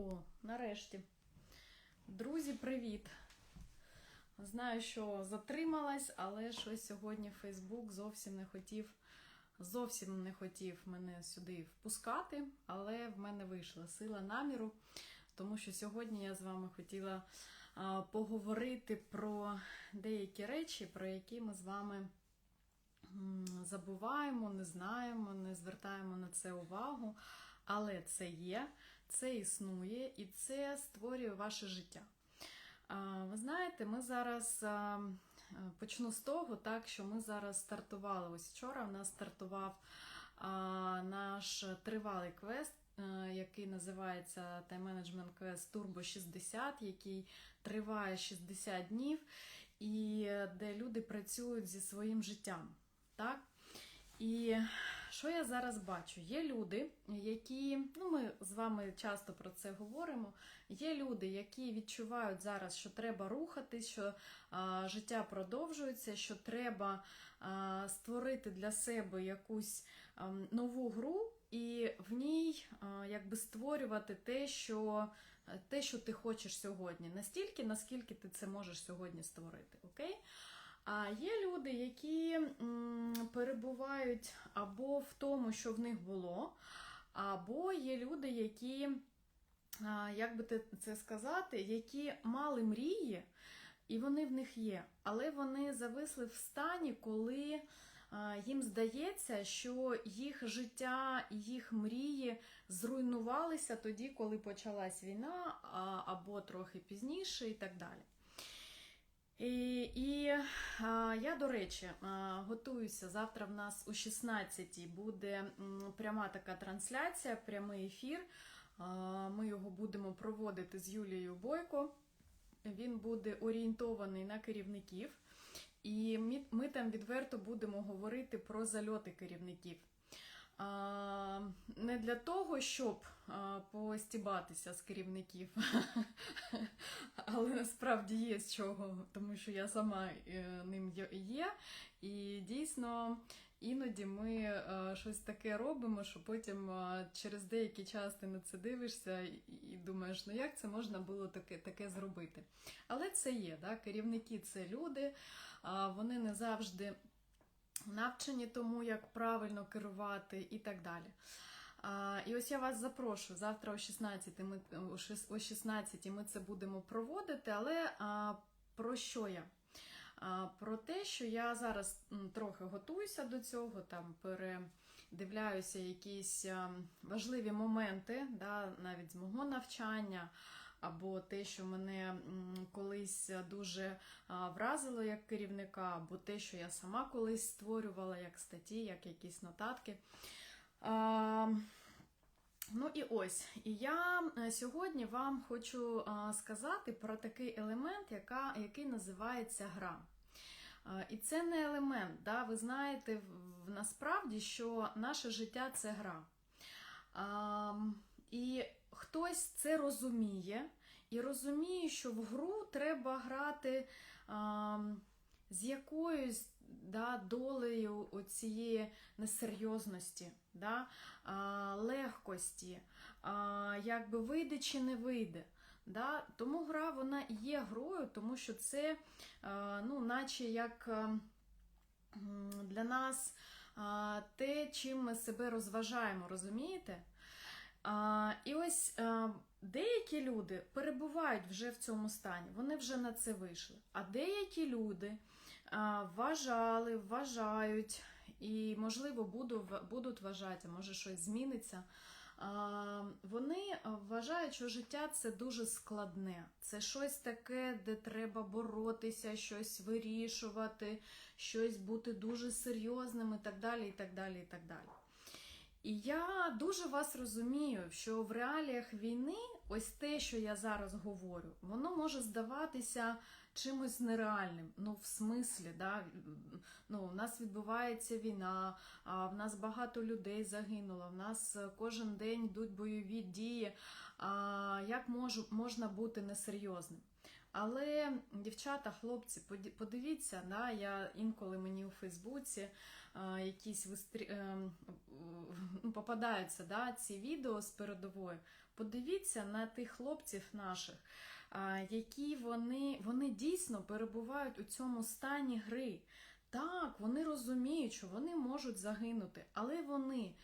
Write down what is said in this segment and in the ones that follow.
О, нарешті. Друзі, привіт! Знаю, що затрималась, але щось сьогодні Фейсбук зовсім не хотів, зовсім не хотів мене сюди впускати, але в мене вийшла сила наміру, тому що сьогодні я з вами хотіла поговорити про деякі речі, про які ми з вами забуваємо, не знаємо, не звертаємо на це увагу. Але це є, це існує і це створює ваше життя. Ви знаєте, ми зараз почну з того, так що ми зараз стартували. Ось вчора в нас стартував наш тривалий квест. е, Який називається Time Management Quest Turbo 60, який триває 60 днів, і де люди працюють зі своїм життям. Так? І що я зараз бачу? Є люди, які, ну ми з вами часто про це говоримо. Є люди, які відчувають зараз, що треба рухатись, що а, життя продовжується, що треба а, створити для себе якусь а, нову гру, і в ній а, якби створювати те, що, те, що ти хочеш сьогодні, настільки, наскільки ти це можеш сьогодні створити. Окей? А є люди, які перебувають або в тому, що в них було, або є люди, які, як би це сказати, які мали мрії, і вони в них є, але вони зависли в стані, коли їм здається, що їх життя їх мрії зруйнувалися тоді, коли почалась війна, або трохи пізніше, і так далі. І, і а, я, до речі, а, готуюся. Завтра в нас о 16-й буде пряма така трансляція, прямий ефір. А, Ми його будемо проводити з Юлією Бойко. Він буде орієнтований на керівників, і ми, ми там відверто будемо говорити про зальоти керівників. Не для того, щоб постібатися з керівників, але насправді є з чого, тому що я сама е, ним є-. І дійсно іноді ми е, щось таке робимо, що потім е, через деякий час ти на це дивишся і думаєш, ну як це можна було таке, таке зробити. Але це є, да? керівники це люди, вони не завжди навчені тому, як правильно керувати і так далі. А, і ось я вас запрошую завтра о 16 ми, о 16 ми це будемо проводити, але а, про що я? А, Про те, що я зараз трохи готуюся до цього, там передивляюся якісь важливі моменти, да, навіть з мого навчання, або те, що мене колись дуже вразило як керівника, або те, що я сама колись створювала як статті, як якісь нотатки. Ну і ось, і я е, сьогодні вам хочу сказати про такий елемент, яка, який називається гра. І це не елемент, да? ви знаєте насправді, що наше життя це гра. І хтось це розуміє, і розуміє, що в гру треба грати а, з якоюсь да, долею цієї несерйозності, да, а, легкості, а, якби вийде чи не вийде. Да? Тому гра вона є грою, тому що це, ну, наче як для нас те, чим ми себе розважаємо, розумієте? А, і ось а, деякі люди перебувають вже в цьому стані, вони вже на це вийшли. А деякі люди а, вважали, вважають і, можливо, буду, будуть вважати, а може щось зміниться. А, Вони вважають, що життя це дуже складне. Це щось таке, де треба боротися, щось вирішувати, щось бути дуже серйозним і так далі. і так далі, і так далі. І я дуже вас розумію, що в реаліях війни ось те, що я зараз говорю, воно може здаватися чимось нереальним. Ну, в смислі, да? ну, в нас відбувається війна, а в нас багато людей загинуло, в нас кожен день йдуть бойові дії. А як можу, можна бути несерйозним? Але, дівчата, хлопці, подивіться, да, я інколи мені у Фейсбуці якісь вистрі... е, ну, попадаються да, ці відео з передової, подивіться на тих хлопців наших, е, які вони, вони дійсно перебувають у цьому стані гри. Так, вони розуміють, що вони можуть загинути, але вони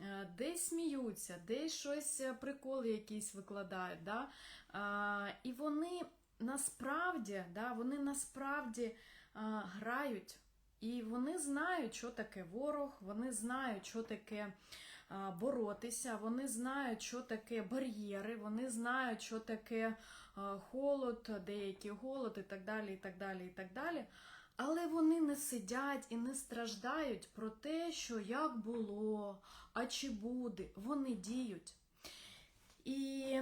е, десь сміються, десь щось е, приколи якісь викладають. Да? А, і вони насправді, да, вони насправді а, грають, і вони знають, що таке ворог, вони знають, що таке боротися, вони знають, що таке бар'єри, вони знають, що таке холод, деякий голод і так далі. і так далі, і так далі. Але вони не сидять і не страждають про те, що як було, а чи буде. Вони діють. І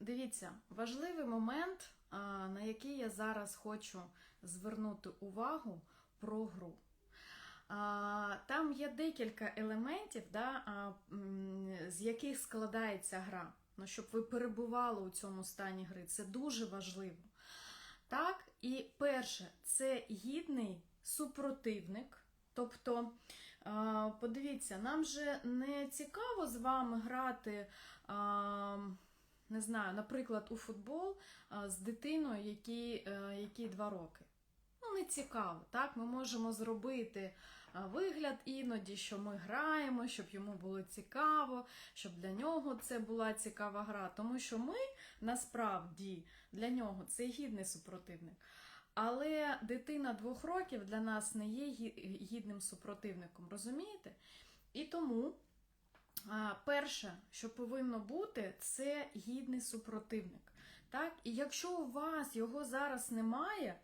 дивіться, важливий момент, на який я зараз хочу звернути увагу про гру. Там є декілька елементів, да, з яких складається гра. Ну, щоб ви перебували у цьому стані гри. Це дуже важливо. Так, і перше, це гідний супротивник. Тобто, подивіться, нам же не цікаво з вами грати, не знаю, наприклад, у футбол з дитиною, якій, е, якій 2 роки. Не цікаво, так? Ми можемо зробити вигляд іноді, що ми граємо, щоб йому було цікаво, щоб для нього це була цікава гра. Тому що ми насправді для нього це гідний супротивник. Але дитина двох років для нас не є гідним супротивником, розумієте? І тому перше, що повинно бути, це гідний супротивник. Так? І якщо у вас його зараз немає,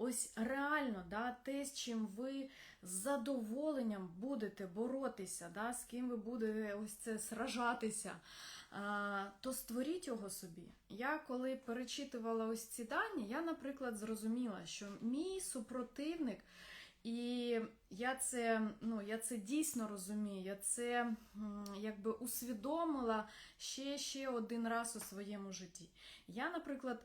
ось реально да, те, з чим ви з задоволенням будете боротися, да, з ким ви будете ось це сражатися, то створіть його собі. Я коли перечитувала ось ці дані, я, наприклад, зрозуміла, що мій супротивник, і я це, ну, я це дійсно розумію, я це якби усвідомила ще, ще один раз у своєму житті. Я, наприклад,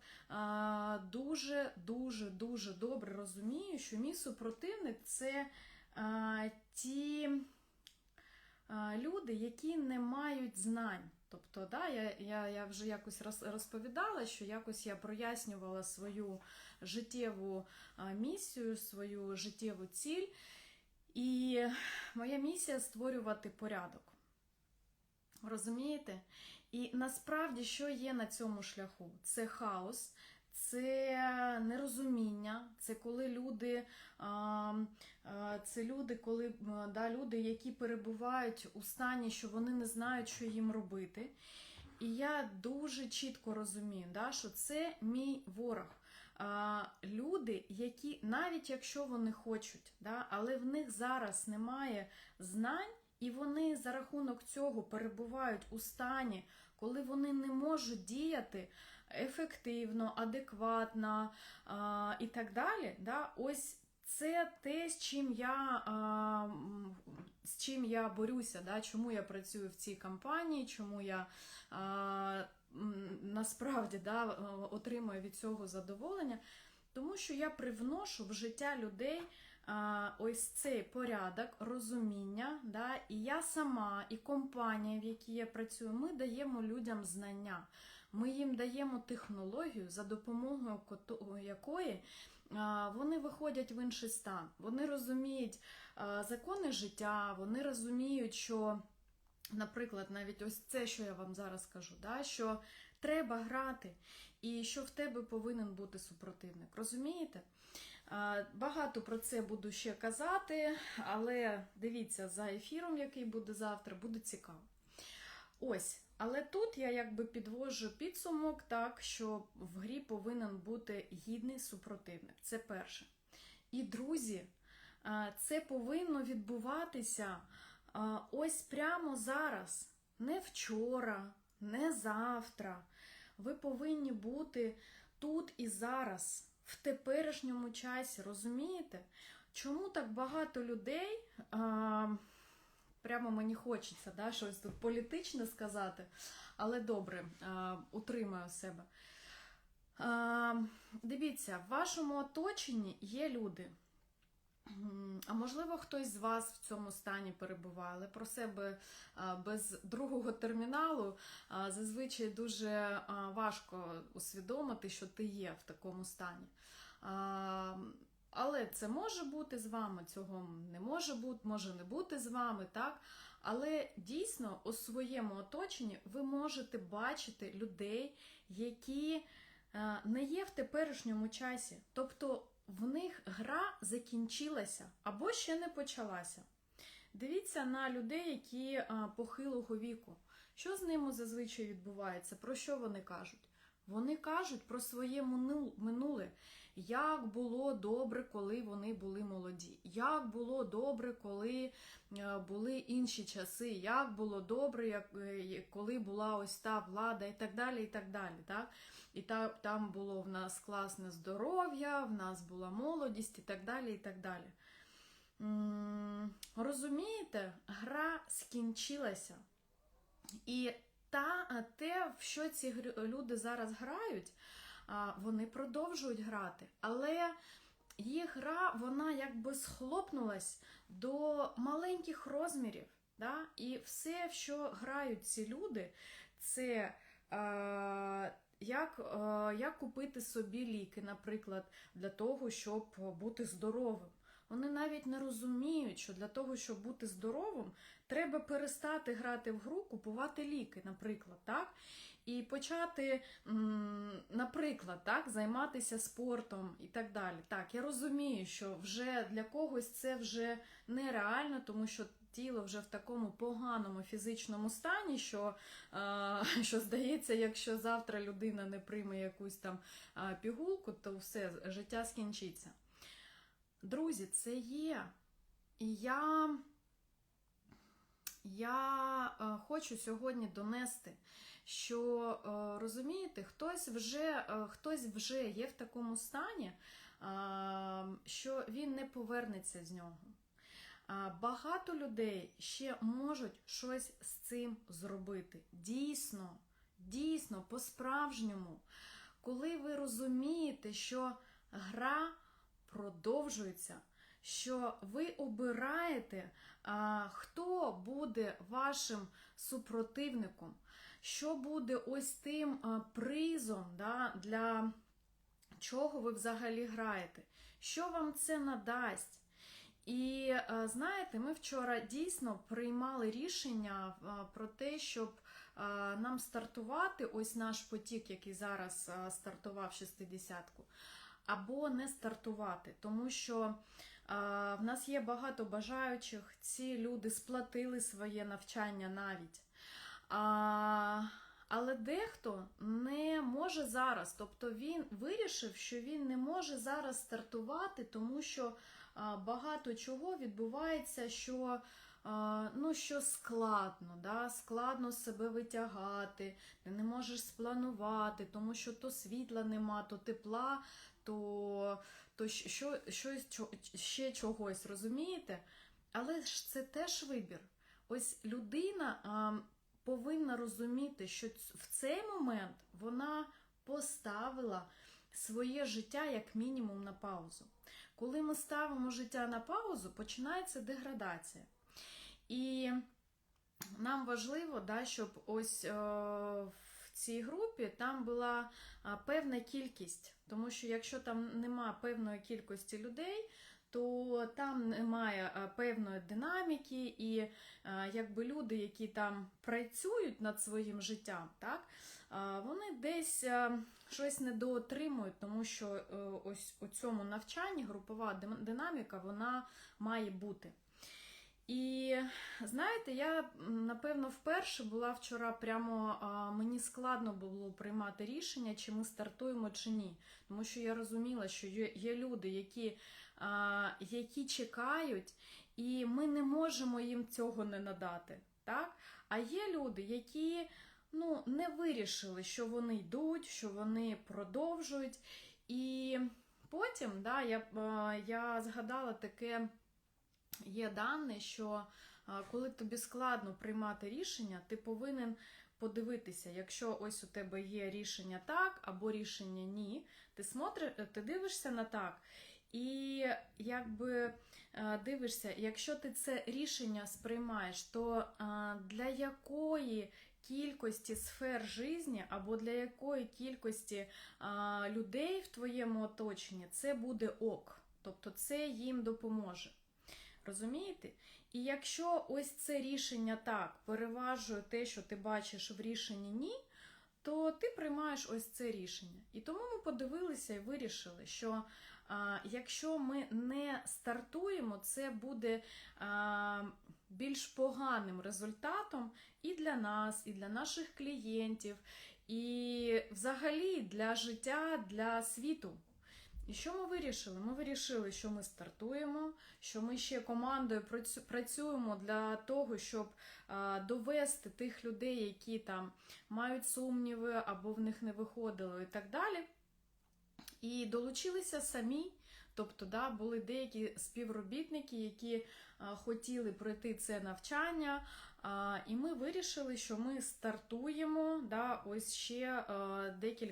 дуже, дуже, дуже добре розумію, що мій супротивник це ті люди, які не мають знань. Тобто, да, я, я, я вже якось розповідала, що якось я прояснювала свою життєву місію, свою життєву ціль. І моя місія створювати порядок. Розумієте? І насправді, що є на цьому шляху? Це хаос, це нерозуміння, це коли люди, це люди, коли да, люди, які перебувають у стані, що вони не знають, що їм робити. І я дуже чітко розумію, да, що це мій ворог. А, люди, які навіть якщо вони хочуть, да, але в них зараз немає знань, і вони за рахунок цього перебувають у стані, коли вони не можуть діяти ефективно, адекватно а, і так далі. Да, ось це те, з чим я, а, з чим я борюся, да, чому я працюю в цій компанії, чому я а, насправді да, отримую від цього задоволення. Тому що я привношу в життя людей а, ось цей порядок, розуміння. Да, і я сама, і компанія, в якій я працюю, ми даємо людям знання. Ми їм даємо технологію, за допомогою якої вони виходять в інший стан. Вони розуміють закони життя, вони розуміють, що, наприклад, навіть ось це, що я вам зараз кажу, да, що треба грати, і що в тебе повинен бути супротивник. Розумієте? Багато про це буду ще казати, але дивіться за ефіром, який буде завтра, буде цікаво. Ось, але тут я якби підвожу підсумок, так що в грі повинен бути гідний супротивник. Це перше. І друзі, це повинно відбуватися ось прямо зараз, не вчора, не завтра. Ви повинні бути тут і зараз, в теперішньому часі, розумієте? Чому так багато людей? Прямо мені хочеться да, щось тут політичне сказати, але добре, а, утримаю себе. А, дивіться, в вашому оточенні є люди, А можливо, хтось з вас в цьому стані перебуває, але про себе без другого терміналу зазвичай дуже важко усвідомити, що ти є в такому стані. Але це може бути з вами, цього не може бути, може не бути з вами, так? Але дійсно у своєму оточенні ви можете бачити людей, які е, не є в теперішньому часі. Тобто в них гра закінчилася або ще не почалася. Дивіться на людей, які е, похилого віку. Що з ними зазвичай відбувається? Про що вони кажуть? Вони кажуть про своє минуле, як було добре, коли вони були молоді, як було добре, коли е, були інші часи, як було добре, е, коли була ось та влада, і так далі. І так далі. Так? І та, там було в нас класне здоров'я, в нас була молодість і так далі. і так далі. Розумієте, гра скінчилася. І та, те, в що ці люди зараз грають, вони продовжують грати. Але їх гра, вона якби схлопнулась до маленьких розмірів. Да? І все, що грають ці люди, це як, як купити собі ліки, наприклад, для того, щоб бути здоровим. Вони навіть не розуміють, що для того, щоб бути здоровим, треба перестати грати в гру, купувати ліки, наприклад, так? І почати, наприклад, так, займатися спортом і так далі. Так, я розумію, що вже для когось це вже нереально, тому що тіло вже в такому поганому фізичному стані, що, е, що здається, якщо завтра людина не прийме якусь там е, пігулку, то все, життя скінчиться. Друзі, це є. І я, я е, хочу сьогодні донести, що е, розумієте, хтось вже, е, хтось вже є в такому стані, що він не повернеться з нього. Багато людей ще можуть щось з цим зробити. Дійсно, дійсно, по-справжньому, коли ви розумієте, що гра продовжується, що ви обираєте, хто буде вашим супротивником, що буде ось тим призом да, для чого ви взагалі граєте, що вам це надасть. І знаєте, ми вчора дійсно приймали рішення про те, щоб нам стартувати ось наш потік, який зараз стартував 60-ку, або не стартувати, тому що в нас є багато бажаючих, ці люди сплатили своє навчання навіть. А, але дехто не може зараз, тобто він вирішив, що він не може зараз стартувати, тому що багато чого відбувається, що, ну, що складно, да? складно себе витягати, ти не можеш спланувати, тому що то світла нема, то тепла, то, то що, чо- ще чогось, розумієте? Але ж це теж вибір. Ось людина повинна розуміти, що в цей момент вона поставила своє життя як мінімум на паузу. Коли ми ставимо життя на паузу, починається деградація. І нам важливо, да, щоб ось е, в цій групі там була певна кількість, тому що якщо там нема певної кількості людей, то там немає певної динаміки, і якби люди, які там працюють над своїм життям, так, вони десь щось недоотримують, тому що е, ось у цьому навчанні групова динаміка вона має бути. І знаєте, я напевно вперше була вчора прямо а, мені складно було приймати рішення, чи ми стартуємо, чи ні. Тому що я розуміла, що є, є люди, які, які чекають, і ми не можемо їм цього не надати. Так? А є люди, які ну, не вирішили, що вони йдуть, що вони продовжують. І потім да, я, я згадала таке є дане, що коли тобі складно приймати рішення, ти повинен подивитися, якщо ось у тебе є рішення так або рішення ні, ти смотри, ти дивишся на так І якби е, дивишся, якщо ти це рішення сприймаєш, то е, для якої кількості сфер житті або для якої кількості е, людей в твоєму оточенні це буде ок. Тобто це їм допоможе. Розумієте? І якщо ось це рішення так переважує те, що ти бачиш в рішенні ні, то ти приймаєш ось це рішення. І тому ми подивилися і вирішили, що якщо ми не стартуємо, це буде більш поганим результатом і для нас, і для наших клієнтів, і взагалі для життя, для світу. І що ми вирішили? Ми вирішили, що ми стартуємо, що ми ще командою працю- працюємо для того, щоб довести тих людей, які там мають сумніви або в них не виходило, і так далі. І долучилися самі. Тобто, да, були деякі співробітники, які а, хотіли пройти це навчання, а, і ми вирішили, що ми стартуємо да, ось ще а, декіль,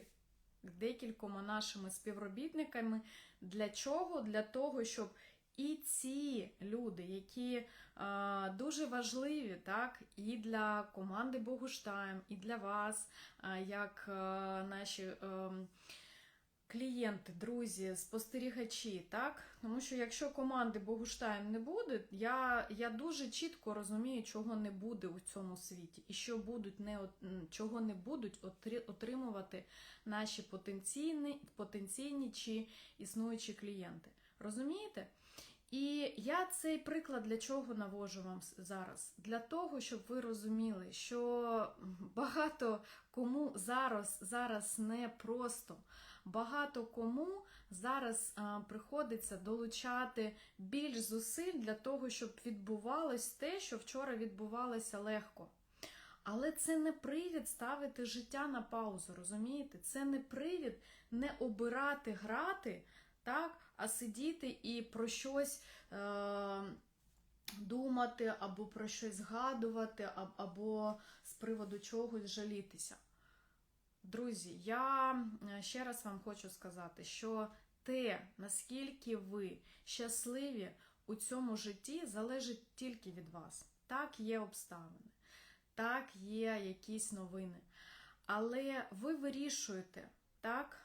декількома нашими співробітниками. Для чого? Для того, щоб і ці люди, які а, дуже важливі, так, і для команди Богуштайм, і для вас, а, як а, наші. ем, клієнти, друзі, спостерігачі, так? Тому що якщо команди Богуштайм не буде, я, я дуже чітко розумію, чого не буде у цьому світі, і що будуть не, чого не будуть отри- отримувати наші потенційні, потенційні чи існуючі клієнти. Розумієте? І я цей приклад для чого навожу вам зараз? Для того, щоб ви розуміли, що багато кому зараз, зараз не просто. Багато кому зараз а, приходиться долучати більш зусиль для того, щоб відбувалось те, що вчора відбувалося легко. Але це не привід ставити життя на паузу, розумієте? Це не привід не обирати грати, так, а сидіти і про щось е- думати, або про щось згадувати, або з приводу чогось жалітися. Друзі, я е, ще раз вам хочу сказати, що те, наскільки ви щасливі у цьому житті, залежить тільки від вас. Так, є обставини, так, є якісь новини. Але ви вирішуєте, так,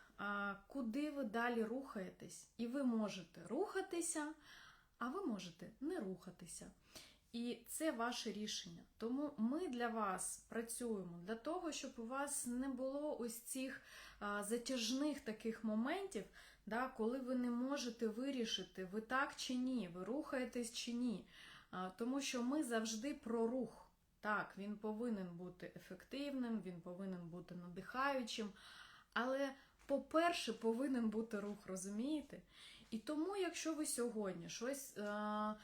куди ви далі рухаєтесь, і ви можете рухатися, а ви можете не рухатися. І це ваше рішення. Тому ми для вас працюємо для того, щоб у вас не було ось цих затяжних таких моментів, да, коли ви не можете вирішити, ви так чи ні, ви рухаєтесь чи ні. Тому що ми завжди про рух. Так, він повинен бути ефективним, він повинен бути надихаючим. Але, по-перше, повинен бути рух, розумієте? І тому, якщо ви сьогодні щось е,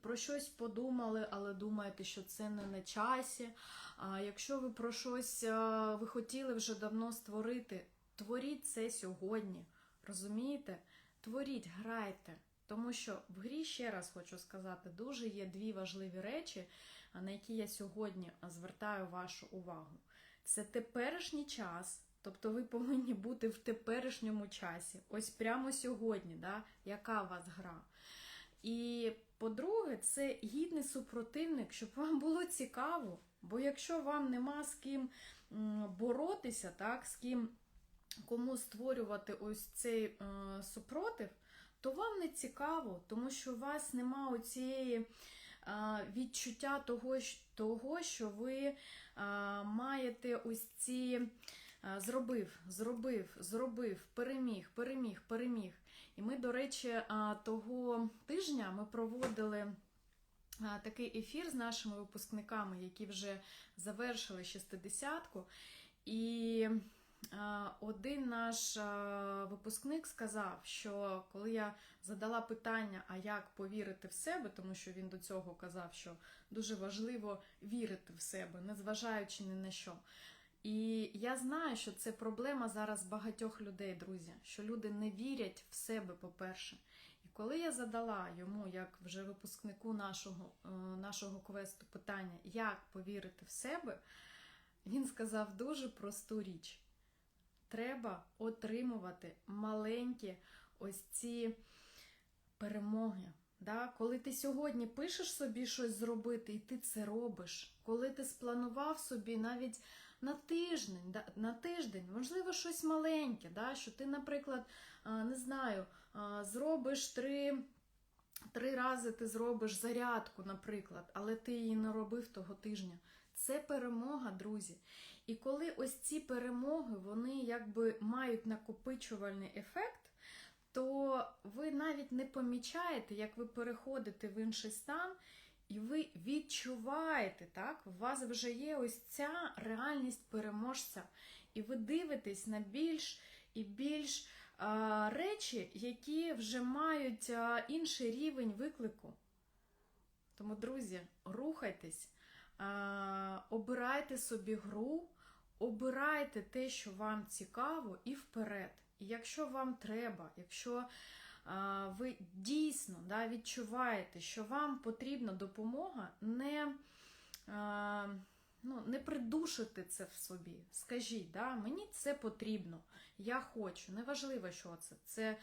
про щось подумали, але думаєте, що це не на часі. А якщо ви про щось е, ви хотіли вже давно створити, творіть це сьогодні. Розумієте? Творіть, грайте. Тому що в грі, ще раз хочу сказати, дуже є дві важливі речі, на які я сьогодні звертаю вашу увагу. Це теперішній час, тобто ви повинні бути в теперішньому часі, ось прямо сьогодні, да, яка у вас гра. І по-друге, це гідний супротивник, щоб вам було цікаво. Бо якщо вам нема з ким боротися, так, з ким кому створювати ось цей е, супротив, то вам не цікаво, тому що у вас нема оцієї е, відчуття того, того, що ви е, маєте ось ці зробив, зробив, зробив, переміг, переміг, переміг. І ми, до речі, е, того тижня ми проводили такий ефір з нашими випускниками, які вже завершили шестидесятку. І один наш випускник сказав, що коли я задала питання, а як повірити в себе, тому що він до цього казав, що дуже важливо вірити в себе, незважаючи ні на що. І я знаю, що це проблема зараз багатьох людей, друзі, що люди не вірять в себе, по-перше. І коли я задала йому, як вже випускнику нашого, е, нашого квесту, питання, як повірити в себе, він сказав дуже просту річ: треба отримувати маленькі ось ці перемоги. Да? Коли ти сьогодні пишеш собі щось зробити, і ти це робиш, коли ти спланував собі навіть на тиждень, на тиждень, можливо, щось маленьке, да, що ти, наприклад, не знаю, зробиш три, три рази ти зробиш зарядку, наприклад, але ти її не робив того тижня. Це перемога, друзі. І коли ось ці перемоги, вони якби мають накопичувальний ефект, то ви навіть не помічаєте, як ви переходите в інший стан, і ви відчуваєте, так? У вас вже є ось ця реальність переможця. І ви дивитесь на більш і більш а, речі, які вже мають а, інший рівень виклику. Тому, друзі, рухайтесь, а, обирайте собі гру, обирайте те, що вам цікаво, і вперед. І якщо вам треба, якщо ви дійсно да, відчуваєте, що вам потрібна допомога, не, ну, не придушити це в собі. Скажіть, да, мені це потрібно, я хочу. Неважливо, що це. Це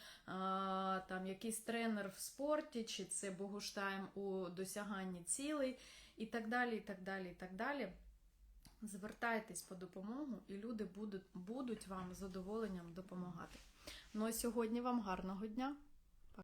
там, якийсь тренер в спорті, чи це богуштайм у досяганні цілей, і так далі. і так далі, і так далі. Звертайтесь по допомогу, і люди будуть, будуть вам з задоволенням допомагати. Ну а сьогодні вам гарного дня!